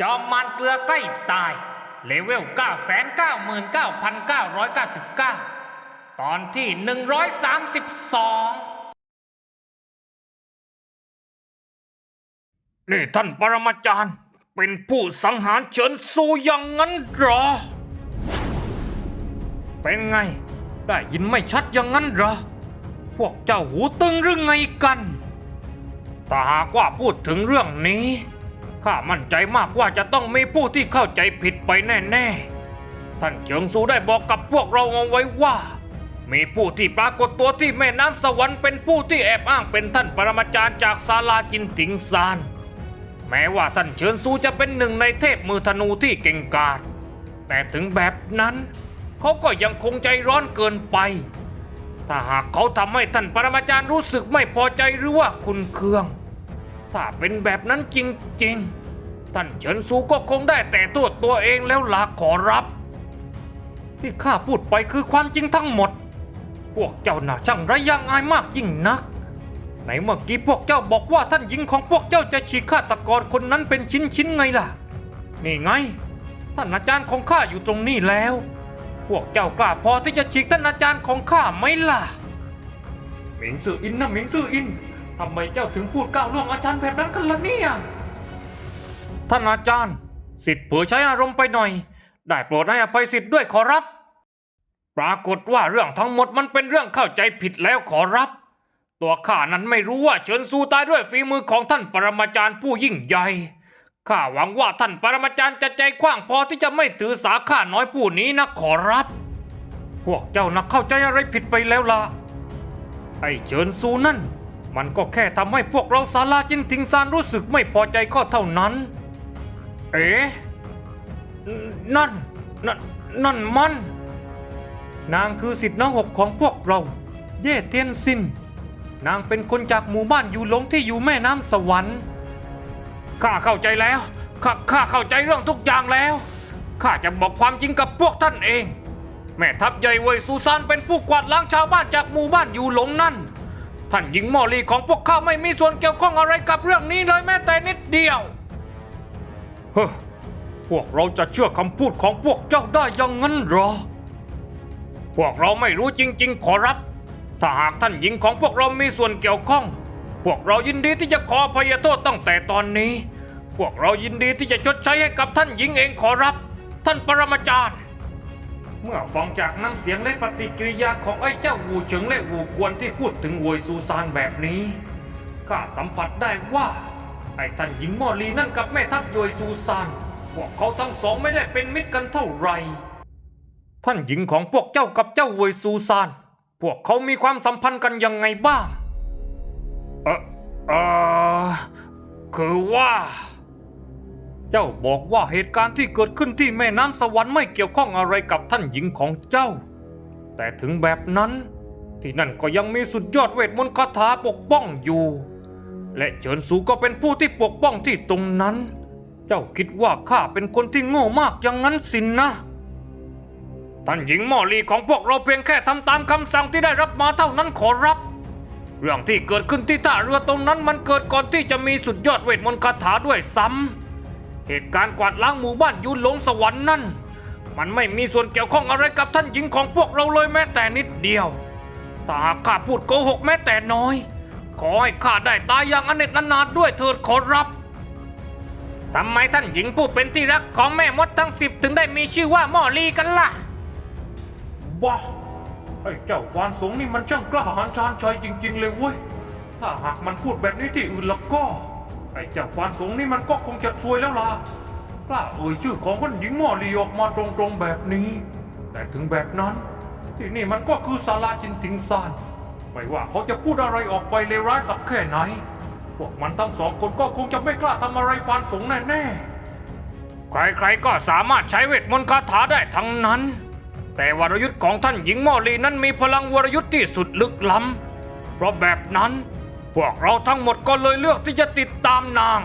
จอมมารเกลือใกล้ตาย เลเวล 999,999 ตอนที่ 132นี่ท่านปรมาจารย์ เป็นผู้สังหารเฉินซูอย่างนั้นเหรอ เป็นไง ได้ยินไม่ชัดอย่างนั้นเหรอ พวกเจ้าหูตึงหรือไงกันถ้าหากว่าพูดถึงเรื่องนี้ ข้ามั่นใจมากว่าจะต้องมีผู้ที่เข้าใจผิดไปแน่ๆ ท่านเฉิงซูได้บอกกับพวกเราเอาไว้ว่า มีผู้ที่ปรากฏตัวที่แม่น้ำสวรรค์เป็นผู้ที่แอบอ้างเป็นท่านปรมาจารย์จากศาลาจินติงซาน แม้ว่าท่านเฉินซูจะเป็นหนึ่งในเทพมือธนูที่เก่งกาจ แต่ถึงแบบนั้น เขาก็ยังคงใจร้อนเกินไป ถ้าหากเขาทำให้ท่านปรมาจารย์รู้สึกไม่พอใจหรือว่าคุณเคือง ถ้าเป็นแบบนั้นจริงๆ ท่านเฉินซูก็คงได้แต่โทษตัวเองแล้วลาขอรับ ที่ข้าพูดไปคือความจริงทั้งหมด พวกเจ้าน่าช่างไระยังอายมากยิ่งนักไหนเมื่อกี้พวกเจ้าบอกว่าท่านหญิงของพวกเจ้าจะฉีกฆาตกรคนนั้นเป็นชิ้นๆไงล่ะ นี่ไง ท่านอาจารย์ของข้าอยู่ตรงนี้แล้ว พวกเจ้ากล้าพอที่จะฉีกท่านอาจารย์ของข้าไหมล่ะหมิงซื่ออินนะหมิงซื่ออิน ทำไมเจ้าถึงพูดก้าวล่วงอาจารย์แบบนั้นกันล่ะเนี่ย ท่านอาจารย์ สิทธิ์เผื่อใช้อารมณ์ไปหน่อย ได้โปรดให้อภัยสิทธิ์ด้วยขอรับ ปรากฏว่าเรื่องทั้งหมดมันเป็นเรื่องเข้าใจผิดแล้วขอรับ ตัวข้านั้นไม่รู้ว่าเฉินซูตายด้วยฝีมือของท่านปรมาจารย์ผู้ยิ่งใหญ่ข้าหวังว่าท่านปรมาจารย์จะใจกว้างพอที่จะไม่ถือสาข้าน้อยผู้นี้นะขอรับ พวกเจ้านักเข้าใจอะไรผิดไปแล้วล่ะไอ้เฉินซูนั่น มันก็แค่ทำให้พวกเราสาลาจินทิงซานรู้สึกไม่พอใจก็เท่านั้น เอ๊ะนั่นนั่นนั่นมัน นางคือสิทธิ์น้องหกของพวกเรา เย่เทียนซิน นางเป็นคนจากหมู่บ้านอยู่หลงที่อยู่แม่น้ำสวรรค์ข้าเข้าใจแล้วข้าข้าเข้าใจเรื่องทุกอย่างแล้วข้าจะบอกความจริงกับพวกท่านเอง แม่ทัพใหญ่เวยซูซานเป็นผู้กวาดล้างชาวบ้านจากหมู่บ้านอยู่หลงนั่น ท่านหญิงมอลีของพวกข้าไม่มีส่วนเกี่ยวข้องอะไรกับเรื่องนี้เลยแม้แต่นิดเดียวเฮ้อพวกเราจะเชื่อคำพูดของพวกเจ้าได้ยังงั้นเหรอ พวกเราไม่รู้จริง ๆ ขอรับ ถ้าหากท่านหญิงของพวกเรามีส่วนเกี่ยวข้อง พวกเรายินดีที่จะขออภัยโทษตั้งแต่ตอนนี้ พวกเรายินดีที่จะชดใช้ให้กับท่านหญิงเองขอรับ ท่านปรมาจารย์ เมื่อฟังจากน้ำเสียงและปฏิกิริยาของไอ้เจ้าวูเฉิงและวูกวนที่พูดถึงโวยซูซานแบบนี้ข้าสัมผัสได้ว่าไอ้ท่านหญิงมอลีนั่นกับแม่ทัพโวยซูซานพวกเขาทั้งสองไม่ได้เป็นมิตรกันเท่าไหร่ท่านหญิงของพวกเจ้ากับเจ้าโวยซูซานพวกเขามีความสัมพันธ์กันยังไงบ้างเออเออคือว่า เจ้าบอกว่าเหตุการณ์ที่เกิดขึ้นที่แม่น้ำสวรรค์ไม่เกี่ยวข้องอะไรกับท่านหญิงของเจ้า แต่ถึงแบบนั้น ที่นั่นก็ยังมีสุดยอดเวทมนต์คาถาปกป้องอยู่ และเฉินซูก็เป็นผู้ที่ปกป้องที่ตรงนั้น เจ้าคิดว่าข้าเป็นคนที่โง่มากอย่างนั้นสินนะท่านหญิงหมอลีของพวกเราเพียงแค่ทำตามคำสั่งที่ได้รับมาเท่านั้นขอรับ เรื่องที่เกิดขึ้นที่ท่าเรือตรงนั้นมันเกิดก่อนที่จะมีสุดยอดเวทมนต์คาถาด้วยซ้ำ เหตุการณ์กวาดล้างหมู่บ้านยุนหลงสวรรค์นั่น มันไม่มีส่วนเกี่ยวข้องอะไรกับท่านหญิงของพวกเราเลยแม้แต่นิดเดียวถ้าหากข้าพูดโกหกแม้แต่น้อย ขอให้ข้าได้ตายอย่างอเนจอนาถด้วยเถิดขอรับทำไมท่านหญิงผู้เป็นที่รักของแม่มดทั้งสิบถึงได้มีชื่อว่าหมอลีกันล่ะว้าไอ้เจ้าฟานสงนี่มันช่างกล้าหาญชาญชัยจริง ๆ เลยเว้ย ถ้าหากมันพูดแบบนี้ที่อื่นแล้วก็ อ้เจ้าฟานสงนี่มันก็คงจะซวยแล้วล่ะกล้าเอ่ยชื่อของคนหญิงหมอลีออกมาตรงๆแบบนี้ แต่ถึงแบบนั้น ที่นี่มันก็คือศาลาจินติงซานไม่ว่าเขาจะพูดอะไรออกไปเลวร้ายสักแค่ไหน พวกมันทั้งสองคนก็คงจะไม่กล้าทำอะไรฟานสงแน่ๆ ใครๆก็สามารถใช้เวทมนต์คาถาได้ทั้งนั้น แต่วรยุทธ์ของท่านหญิงมอลีนั้นมีพลังวรยุทธ์ที่สุดลึกล้ำเพราะแบบนั้น วกเราทั้งหมดก็เลยเลือกที่จะติดตามนาง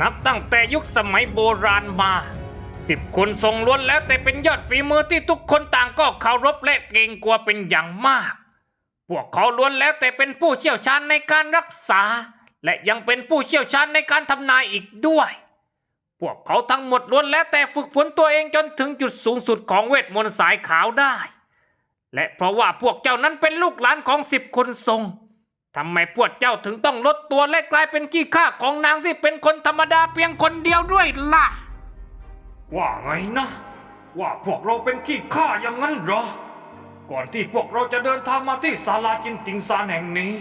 นับตั้งแต่ยุคสมัยโบราณมาสิบคนทรงล้วนแล้วแต่เป็นยอดฝีมือที่ทุกคนต่างก็เคารพและเกรงกลัวเป็นอย่างมาก พวกเขาล้วนแล้วแต่เป็นผู้เชี่ยวชาญในการรักษา และยังเป็นผู้เชี่ยวชาญในการทำนายอีกด้วย พวกเขาทั้งหมดล้วนแล้วแต่ฝึกฝนตัวเองจนถึงจุดสูงสุดของเวทมนต์สายขาวได้ และเพราะว่าพวกเจ้านั้นเป็นลูกหลานของสิบคนทรง ทำไมพวกเจ้าถึงต้องลดตัวและกลายเป็นขี้ข้าของนางที่เป็นคนธรรมดาเพียงคนเดียวด้วยล่ะ ว่าไงนะ ว่าพวกเราเป็นขี้ข้าอย่างนั้นเหรอ ก่อนที่พวกเราจะเดินทางมาที่ศาลาจินติงซานแห่งนี้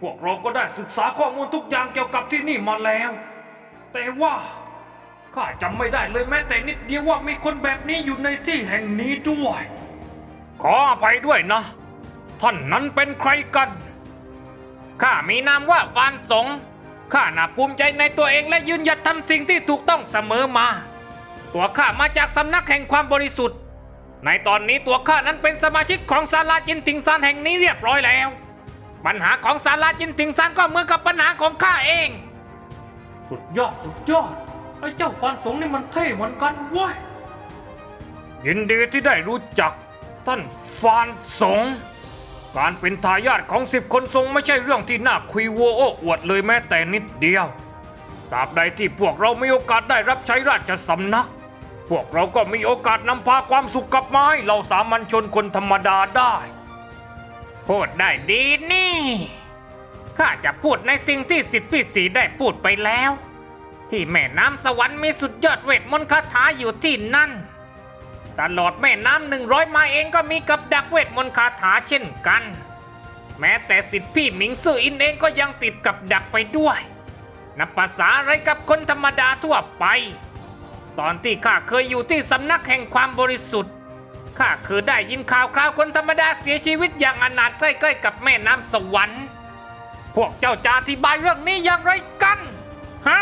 พวกเราก็ได้ศึกษาข้อมูลทุกอย่างเกี่ยวกับที่นี่มาแล้ว แต่ว่าข้าจำไม่ได้เลยแม้แต่นิดเดียวว่ามีคนแบบนี้อยู่ในที่แห่งนี้ด้วย ขออภัยด้วยนะ ท่านนั้นเป็นใครกัน ข้ามีนามว่าฟานสง ข้าน่าภูมิใจในตัวเองและยืนหยัดทำสิ่งที่ถูกต้องเสมอมา ตัวข้ามาจากสำนักแห่งความบริสุทธิ์ ในตอนนี้ตัวข้านั้นเป็นสมาชิกของศาลาจินติงซานแห่งนี้เรียบร้อยแล้ว ปัญหาของศาลาจินติงซานก็เหมือนกับปัญหาของข้าเอง สุดยอดสุดยอดไอ้เจ้าฟานสงนี่มันเท่เหมือนกันเว้ยยินดีที่ได้รู้จักท่านฟานสง การเป็นทายาทของสิบคนทรงไม่ใช่เรื่องที่น่าคุยโวโอ้อวดเลยแม้แต่นิดเดียวตราบใดที่พวกเรามีโอกาสได้รับใช้ราชสำนัก พวกเราก็มีโอกาสนำพาความสุขกลับมาให้เราสามัญชนคนธรรมดาได้พูดได้ดีนี่ข้าจะพูดในสิ่งที่สิทธิพี่สีได้พูดไปแล้ว ที่แม่น้ำสวรรค์มีสุดยอดเวทมนต์คาถาอยู่ที่นั่น ตลอดแม่น้ำหนึ่งร้อยมาเองก็มีกับดักเวทมนต์คาถาเช่นกัน แม้แต่สิทธิพี่หมิงซื่ออินเองก็ยังติดกับดักไปด้วยนับภาษาอะไรกับคนธรรมดาทั่วไป ตอนที่ข้าเคยอยู่ที่สำนักแห่งความบริสุทธิ์ข้าเคยได้ยินข่าวคราวคนธรรมดาเสียชีวิตอย่างอนาถใกล้ๆกับแม่น้ำสวรรค์ พวกเจ้าจะอธิบายเรื่องนี้อย่างไรกันฮะ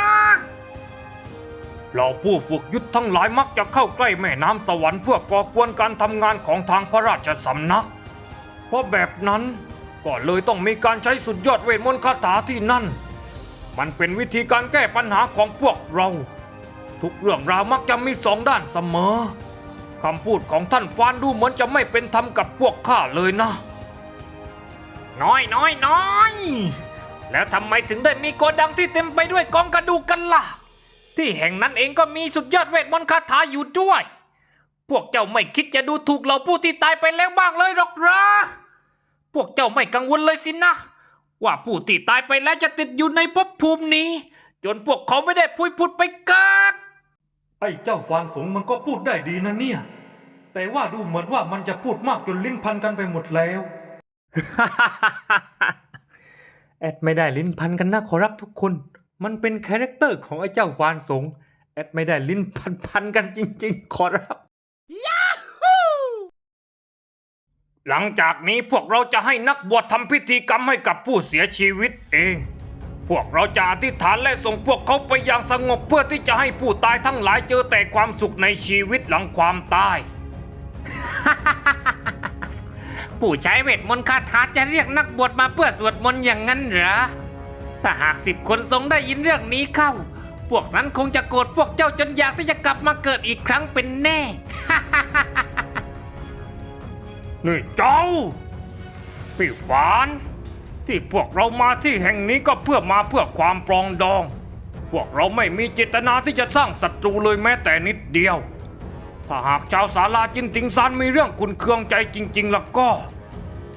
เราผู้ฝึกยุทธทั้งหลายมักจะเข้าใกล้แม่น้ำสวรรค์เพื่อก่อกวนการทำงานของทางพระราชสำนัก เพราะแบบนั้นก็เลยต้องมีการใช้สุดยอดเวทมนต์คาถาที่นั่น มันเป็นวิธีการแก้ปัญหาของพวกเรา ทุกเรื่องราวมักจะมีสองด้านเสมอคำพูดของท่านฟานดูเหมือนจะไม่เป็นธรรมกับพวกข้าเลยนะ น้อยน้อยน้อยแล้วทำไมถึงได้มีโกดังที่เต็มไปด้วยกองกระดูกกันล่ะ ที่แห่งนั้นเองก็มีสุดยอดเวทมนต์คาถาอยู่ด้วย พวกเจ้าไม่คิดจะดูถูกเราผู้ที่ตายไปแล้วบ้างเลยหรอกเหรอพวกเจ้าไม่กังวลเลยสินะ ว่าผู้ที่ตายไปแล้วจะติดอยู่ในภพภูมินี้ จนพวกเขาไม่ได้พุยพุดไปเกิด ไอ้เจ้าฟานสงมันก็พูดได้ดีนะเนี่ย แต่ว่าดูเหมือนว่ามันจะพูดมากจนลิ้นพันกันไปหมดแล้วแอดไม่ได้ลิ้นพันกันนะขอรับทุกคน มันเป็นคาแรคเตอร์ของไอ้เจ้าฟานสง แอดไม่ได้ลิ้นพันพันกันจริงๆ ขอรับ หลังจากนี้พวกเราจะให้นักบวชทำพิธีกรรมให้กับผู้เสียชีวิตเอง พวกเราจะอธิษฐานและส่งพวกเขาไปอย่างสงบเพื่อที่จะให้ผู้ตายทั้งหลายเจอแต่ความสุขในชีวิตหลังความตาย ผู้ใช้เวทมนต์คาถาจะเรียกนักบวชมาเพื่อสวดมนต์อย่างนั้นเหรอ ถ้าหากสิบคนทรงได้ยินเรื่องนี้เข้า พวกนั้นคงจะโกรธพวกเจ้าจนอยากที่จะกลับมาเกิดอีกครั้งเป็นแน่ นี่เจ้าพี่ฟาน ที่พวกเรามาที่แห่งนี้ก็เพื่อมาเพื่อความปรองดอง พวกเราไม่มีเจตนาที่จะสร้างศัตรูเลยแม้แต่นิดเดียว ถ้าหากชาวศาลาจินติงซานมีเรื่องขุนเคืองใจจริง ๆ แล้วก็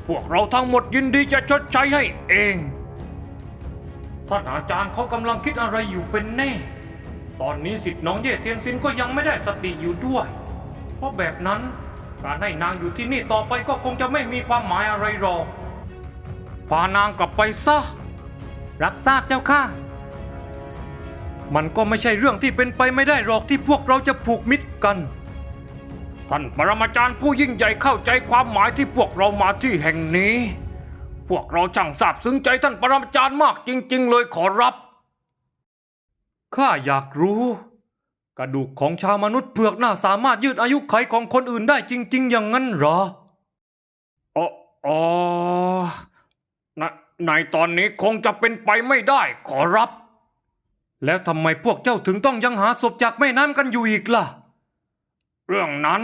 พวกเราทั้งหมดยินดีจะชดใช้ให้เอง ท่านอาจารย์เขากำลังคิดอะไรอยู่เป็นแน่ ตอนนี้สิทธิ์น้องเย่เทียนซินก็ยังไม่ได้สติอยู่ด้วย เพราะแบบนั้นการให้นางอยู่ที่นี่ต่อไปก็คงจะไม่มีความหมายอะไรหรอกพานางกลับไปซะ รับทราบเจ้าค่ะ มันก็ไม่ใช่เรื่องที่เป็นไปไม่ได้หรอกที่พวกเราจะผูกมิตรกัน ท่านปรมาจารย์ผู้ยิ่งใหญ่เข้าใจความหมายที่พวกเรามาที่แห่งนี้ พวกเราช่างซาบซึ้งใจท่านปรมาจารย์มากจริง ๆ เลยขอรับ ข้าอยากรู้ กระดูกของชาวมนุษย์เผือกน่าสามารถยืดอายุไขของคนอื่นได้จริง ๆ อย่างนั้นเหรออ๋ออ๋อในในตอนนี้คงจะเป็นไปไม่ได้ขอรับ แล้วทำไมพวกเจ้าถึงต้องยังหาศพจากแม่น้ำกันอยู่อีกล่ะ เรื่องนั้น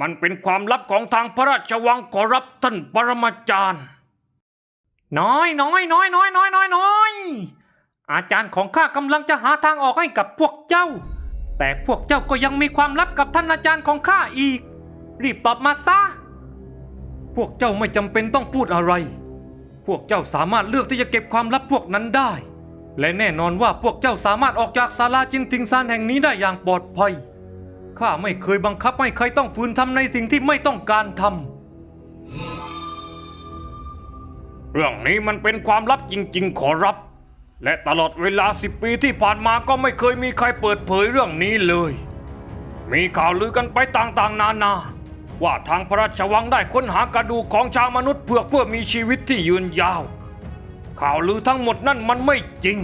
มันเป็นความลับของทางพระราชวังขอรับท่านปรมาจารย์ น้อยน้อยน้อยน้อยน้อยน้อยน้อยอาจารย์ของข้ากำลังจะหาทางออกให้กับพวกเจ้า แต่พวกเจ้าก็ยังมีความลับกับท่านอาจารย์ของข้าอีก รีบตอบมาซะ พวกเจ้าไม่จำเป็นต้องพูดอะไร พวกเจ้าสามารถเลือกที่จะเก็บความลับพวกนั้นได้ และแน่นอนว่าพวกเจ้าสามารถออกจากศาลาจินติงซานแห่งนี้ได้อย่างปลอดภัย ข้าไม่เคยบังคับให้ใครต้องฝืนทำในสิ่งที่ไม่ต้องการทำ เรื่องนี้มันเป็นความลับจริง ๆ ขอรับ และตลอดเวลาสิบปีที่ผ่านมาก็ไม่เคยมีใครเปิดเผยเรื่องนี้เลย มีข่าวลือกันไปต่างๆ นานา ว่าทางพระราชวังได้ค้นหากระดูกของชาวมนุษย์เพื่อเพื่อมีชีวิตที่ยืนยาว ข่าวลือทั้งหมดนั่นมันไม่จริง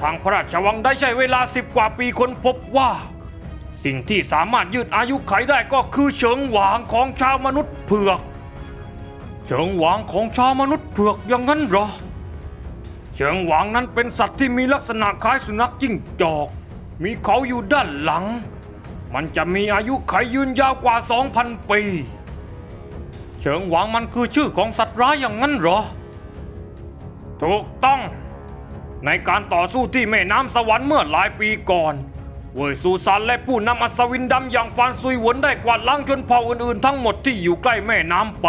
ทางพระราชวังได้ใช้เวลาสิบกว่าปีค้นพบว่า สิ่งที่สามารถยืดอายุไขได้ก็คือเฉิงหวางของชาวมนุษย์เผือก เฉิงหวางของชาวมนุษย์เผือกอย่างนั้นเหรอเฉิงหวางนั้นเป็นสัตว์ที่มีลักษณะคล้ายสุนัขจิ้งจอก มีเขาอยู่ด้านหลัง มันจะมีอายุไขยืนยาวกว่า 2,000 ปี เฉิงหวางมันคือชื่อของสัตว์ร้ายอย่างนั้นเหรอ ถูกต้อง ในการต่อสู้ที่แม่น้ำสวรรค์เมื่อหลายปีก่อนเวยซูซานและผู้นำอัศวินดำอย่างฟานซุยหวนได้กวาดล้างชนเผ่าอื่นๆทั้งหมดที่อยู่ใกล้แม่น้ำไป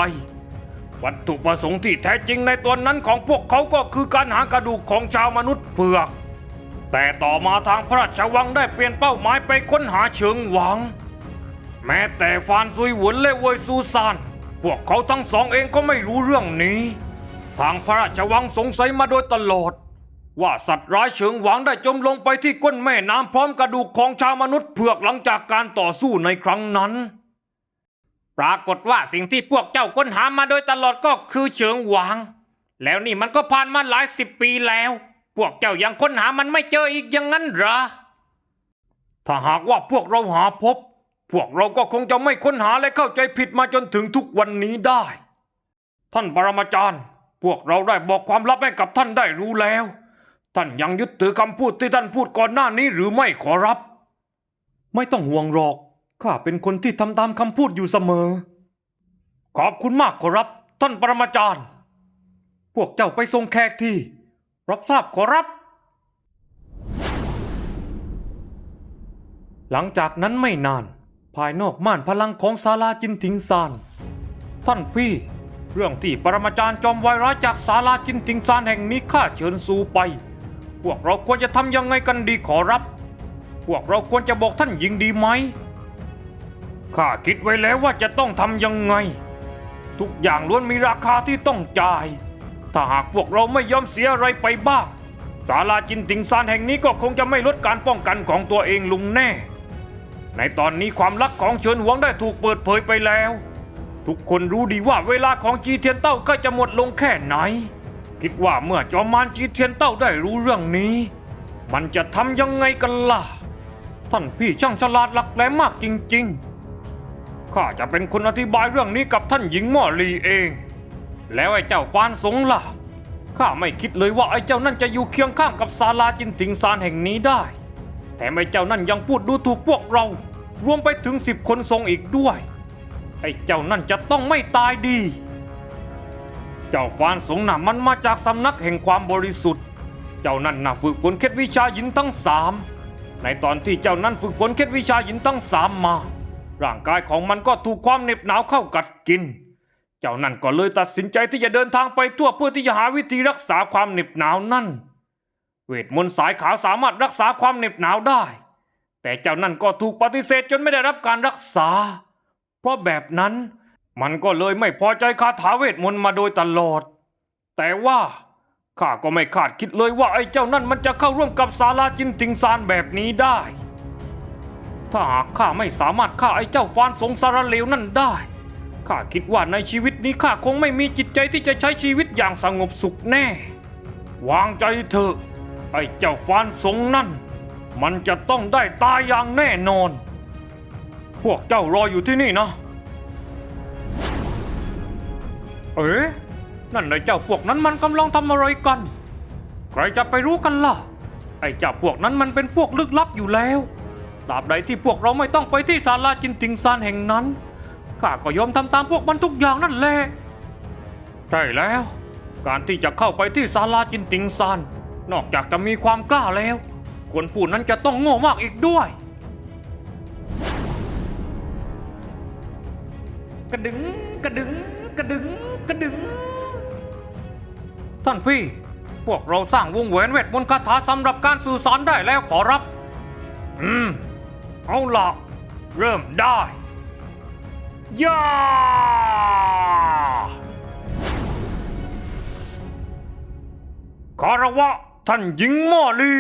วัตถุประสงค์ที่แท้จริงในตัวนั้นของพวกเขาก็คือการหากระดูกของชาวมนุษย์เผือก แต่ต่อมาทางพระราชวังได้เปลี่ยนเป้าหมายไปค้นหาเฉิงหวางแม้แต่ฟานซุยหวนและเวยซูซานพวกเขาทั้งสองเองก็ไม่รู้เรื่องนี้ ทางพระราชวังสงสัยมาโดยตลอด ว่าสัตว์ร้ายเฉิงหวางได้จมลงไปที่ก้นแม่น้ำพร้อมกระดูกของชาวมนุษย์เผือกหลังจากการต่อสู้ในครั้งนั้น ปรากฏว่าสิ่งที่พวกเจ้าค้นหามาโดยตลอดก็คือเฉิงหวาง แล้วนี่มันก็ผ่านมาหลายสิบปีแล้ว พวกเจ้ายังค้นหามันไม่เจออีกอย่างนั้นหรอ ถ้าหากว่าพวกเราหาพบ พวกเราก็คงจะไม่ค้นหาและเข้าใจผิดมาจนถึงทุกวันนี้ได้ ท่านปรมาจารย์ พวกเราได้บอกความลับให้กับท่านได้รู้แล้ว ท่านยังยึดถือคำพูดที่ท่านพูดก่อนหน้านี้หรือไม่ขอรับ ไม่ต้องห่วงหรอก ข้าเป็นคนที่ทำตามคำพูดอยู่เสมอ ขอบคุณมากขอรับ ท่านปรมาจารย์ พวกเจ้าไปทรงแขกที่ รับทราบขอรับ หลังจากนั้นไม่นาน ภายนอกม่านพลังของศาลาจินทิงซาน ท่านพี่ เรื่องที่ปรมาจารย์จอมวายร้ายจากศาลาจินติงซานแห่งนี้ข้าเชิญสู่ไป พวกเราควรจะทำยังไงกันดีขอรับ พวกเราควรจะบอกท่านหญิงดีไหม ข้าคิดไว้แล้วว่าจะต้องทำยังไง ทุกอย่างล้วนมีราคาที่ต้องจ่าย ถ้าหากพวกเราไม่ยอมเสียอะไรไปบ้างศาลาจินติงซานแห่งนี้ก็คงจะไม่ลดการป้องกันของตัวเองลงแน่ ในตอนนี้ความลับของเฉินหวงได้ถูกเปิดเผยไปแล้ว ทุกคนรู้ดีว่าเวลาของจีเทียนเต้าก็จะหมดลงแค่ไหน คิดว่าเมื่อจอมมารจีเทียนเต้าได้รู้เรื่องนี้ มันจะทำยังไงกันล่ะ ท่านพี่ช่างฉลาดหลักแหลมมากจริง ๆ ข้าจะเป็นคนอธิบายเรื่องนี้กับท่านหญิงหม่อลีเอง แล้วไอ้เจ้าฟานสงล่ะ ข้าไม่คิดเลยว่าไอ้เจ้านั่นจะอยู่เคียงข้างกับศาลาจินติงซานแห่งนี้ได้ แถมไอ้เจ้านั่นยังพูดดูถูกพวกเรา รวมไปถึงสิบคนทรงอีกด้วย ไอ้เจ้านั่นจะต้องไม่ตายดี เจ้าฟานสงน่ะมันมาจากสำนักแห่งความบริสุทธิ์ เจ้านั่นน่ะฝึกฝนเคล็ดวิชาหยินทั้งสามในตอนที่เจ้านั้นฝึกฝนเคล็ดวิชาหยินทั้งสามมา ร่างกายของมันก็ถูกความเหน็บหนาวเข้ากัดกิน เจ้านั่นก็เลยตัดสินใจที่จะเดินทางไปทั่วเพื่อที่จะหาวิธีรักษาความเหน็บหนาวนั่น เวทมนต์สายขาวสามารถรักษาความเหน็บหนาวได้ แต่เจ้านั่นก็ถูกปฏิเสธจนไม่ได้รับการรักษา เพราะแบบนั้นมันก็เลยไม่พอใจคาถาเวทมนต์มาโดยตลอด แต่ว่าข้าก็ไม่คาดคิดเลยว่าไอ้เจ้านั่นมันจะเข้าร่วมกับศาลาจินติงซานแบบนี้ได้ ถ้าหากข้าไม่สามารถฆ่าไอ้เจ้าฟานสงสารเลวนั่นได้ ข้าคิดว่าในชีวิตนี้ข้าคงไม่มีจิตใจที่จะใช้ชีวิตอย่างสงบสุขแน่ วางใจเถอะ ไอ้เจ้าฟานสงนั่น มันจะต้องได้ตายอย่างแน่นอน พวกเจ้ารออยู่ที่นี่นะ เอ๊ะ นั่นไอ้เจ้าพวกนั้นมันกำลังทำอะไรกัน ใครจะไปรู้กันล่ะ ไอ้เจ้าพวกนั้นมันเป็นพวกลึกลับอยู่แล้ว ตราบใดที่พวกเราไม่ต้องไปที่ศาลาจินติงซานแห่งนั้นข้าก็ยอมทำตามพวกมันทุกอย่างนั่นแหละใช่แล้ว การที่จะเข้าไปที่ศาลาจินติงซานนอกจากจะมีความกล้าแล้ว คนผู้นั้นจะต้องโง่มากอีกด้วย กระดึงกระดึงกระดึงกระดึง ท่านพี่ พวกเราสร้างวงแหวนเวทมนต์คาถาสำหรับการสื่อสารได้แล้วขอรับ อืม เอาละเริ่มได้ย่าคารวะท่านหญิงมอลี